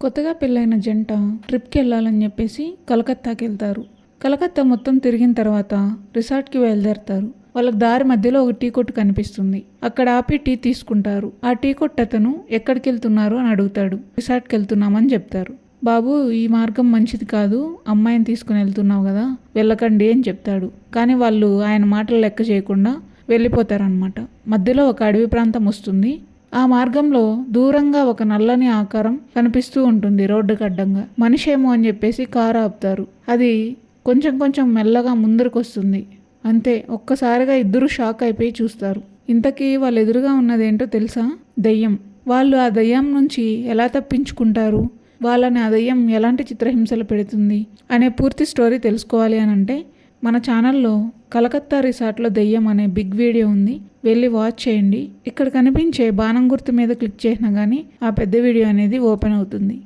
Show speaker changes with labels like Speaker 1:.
Speaker 1: కొత్తగా పెళ్ళైన జంట ట్రిప్కి వెళ్ళాలని చెప్పేసి కలకత్తాకి వెళ్తారు కలకత్తా మొత్తం తిరిగిన తర్వాత రిసార్ట్కి బయలుదేరతారు. వాళ్ళకి దారి మధ్యలో ఒక టీ కొట్టు కనిపిస్తుంది. అక్కడ ఆపి టీ తీసుకుంటారు. ఆ టీ కొట్టు అతను ఎక్కడికి వెళ్తున్నారు అని అడుగుతాడు. రిసార్ట్కి వెళ్తున్నామని చెప్తారు. బాబు ఈ మార్గం మంచిది కాదు. అమ్మాయిని తీసుకుని వెళ్తున్నావు కదా. వెళ్ళకండి అని చెప్తాడు. కానీ వాళ్ళు ఆయన మాటలు లెక్క చేయకుండా వెళ్ళిపోతారనమాట మధ్యలో ఒక అడవి ప్రాంతం వస్తుంది. ఆ మార్గంలో దూరంగా ఒక నల్లని ఆకారం కనిపిస్తూ ఉంటుంది రోడ్డుకి అడ్డంగా. మనిషేమో అని చెప్పేసి కారు ఆపుతారు. అది కొంచెం కొంచెం మెల్లగా ముందరకు వస్తుంది అంతే ఒక్కసారిగా ఇద్దరు షాక్ అయిపోయి చూస్తారు. ఇంతకీ వాళ్ళ ఎదురుగా ఉన్నదేంటో తెలుసా? దయ్యం. వాళ్ళు ఆ దయ్యం నుంచి ఎలా తప్పించుకుంటారు? వాళ్ళని ఆ దయ్యం ఎలాంటి చిత్రహింసలు పెడుతుంది? అనే పూర్తి స్టోరీ తెలుసుకోవాలి అని అంటే మన ఛానల్లో కలకత్తా రిసార్ట్లో దెయ్యం అనే బిగ్ వీడియో ఉంది. వెళ్ళి వాచ్ చేయండి. ఇక్కడ కనిపించే బాణం గుర్తు మీద క్లిక్ చేసినా కానీ ఆ పెద్ద వీడియో అనేది ఓపెన్ అవుతుంది.